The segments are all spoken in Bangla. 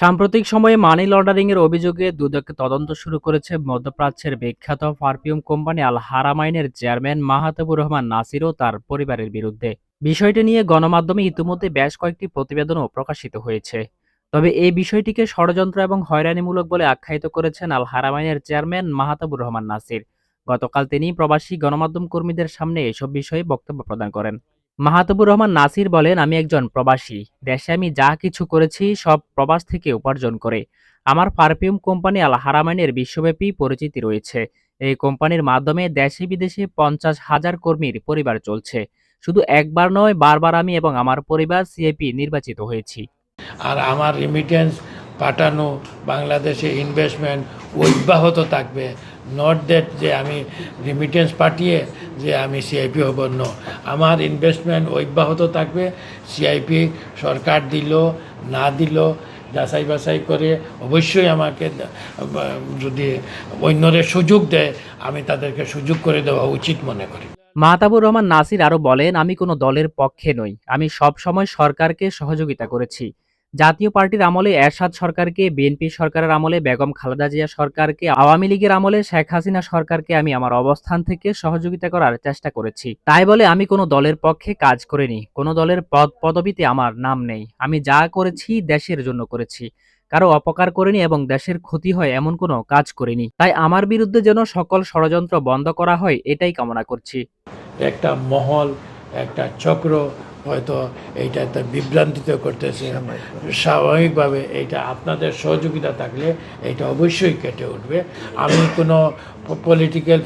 সাম্প্রতিক সময়ে মানি লন্ডারিংয়ের অভিযোগে দুদক তদন্ত শুরু করেছে মধ্যপ্রাচ্যের বিখ্যাত পারফিউম কোম্পানি আল হারামাইনের চেয়ারম্যান মাহাতাবুর রহমান নাসির ও তার পরিবারের বিরুদ্ধে। বিষয়টি নিয়ে গণমাধ্যমে ইতিমধ্যে বেশ কয়েকটি প্রতিবেদনও প্রকাশিত হয়েছে। তবে এই বিষয়টিকে ষড়যন্ত্র এবং হয়রানিমূলক বলে আখ্যায়িত করেছেন আল হারামাইনের চেয়ারম্যান মাহাতাবুর রহমান নাসির। গতকাল তিনি প্রবাসী গণমাধ্যম কর্মীদের সামনে এসব বিষয়ে বক্তব্য প্রদান করেন। মাহাতাবুর রহমান নাসির বলেন, আমি একজন প্রবাসী। দেশে আমি যা কিছু করেছি, সব প্রবাস থেকে উপার্জন করে। আমার পারফিউম কোম্পানি আল হারামাইনের বিশ্বব্যাপী পরিচিতি রয়েছে। এই কোম্পানির মাধ্যমে দেশে বিদেশে পঞ্চাশ হাজার কর্মীর পরিবার চলছে। শুধু একবার নয়, বারবার আমি এবং আমার পরিবার সিএপি নির্বাচিত হয়েছি। আর আমার রিমিটেন্স পাঠানো বাংলাদেশে ইনভেস্টমেন্ট অব্যাহত থাকবে। নট দ্যাট যে আমি রিমিটেন্স পাঠিয়ে যে আমি সিআইপি হব ন আমার ইনভেস্টমেন্ট অব্যাহত থাকবে। সিআইপি সরকার দিল, না দিল, যাচাই বাছাই করে অবশ্যই আমাকে যদি অন্যদের সুযোগ দেয়, আমি তাদেরকে সুযোগ করে দেওয়া উচিত মনে করি। মাহতাবুর রহমান নাসির আরও বলেন, আমি কোনো দলের পক্ষে নই। আমি সব সময় সরকারকে সহযোগিতা করেছি। জাতীয় পার্টির আমলে এরশাদ সরকারকে, বিএনপি সরকারের আমলে, বেগম খালেদা জিয়া সরকারকে, আওয়ামী লীগের আমলে শেখ হাসিনা সরকারকে আমি আমার অবস্থান থেকে সহযোগিতা করার চেষ্টা করেছি। তাই বলে আমি কোনো দলের পক্ষে কাজ করিনি। কোনো দলের পদ, পদবিতে আমার নাম নেই। আমি যা করেছি দেশের জন্য করেছি। কারও অপকার করেনি এবং দেশের ক্ষতি হয় এমন কোনো কাজ করিনি। তাই আমার বিরুদ্ধে যেন সকল ষড়যন্ত্র বন্ধ করা হয়, এটাই কামনা করছি। একটা মহল, একটা চক্র হয়তো এইটা একটা বিভ্রান্তিত করতেছে। স্বাভাবিকভাবে এইটা আপনাদের সহযোগিতা থাকলে এটা অবশ্যই কেটে উঠবে। আমি কোনো পলিটিক্যাল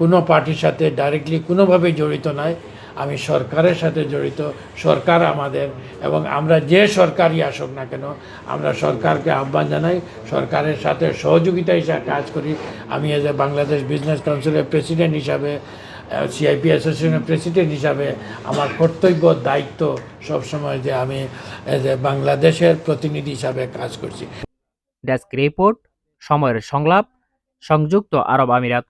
কোনো পার্টির সাথে ডাইরেক্টলি কোনোভাবেই জড়িত নাই। আমি সরকারের সাথে জড়িত। সরকার আমাদের এবং আমরা যে সরকারই আসুক না কেন, আমরা সরকারকে আহ্বান জানাই। সরকারের সাথে সহযোগিতা হিসাবে কাজ করি। আমি এজ এ বাংলাদেশ বিজনেস কাউন্সিলের প্রেসিডেন্ট হিসাবে সিআইপি অ্যাসোসিয়েশনের প্রেসিডেন্ট হিসাবে আমার কর্তব্য, দায়িত্ব সবসময় যে আমি বাংলাদেশের প্রতিনিধি হিসাবে কাজ করছি। ডেস্ক রিপোর্ট, সময়ের সংলাপ, সংযুক্ত আরব আমিরাত।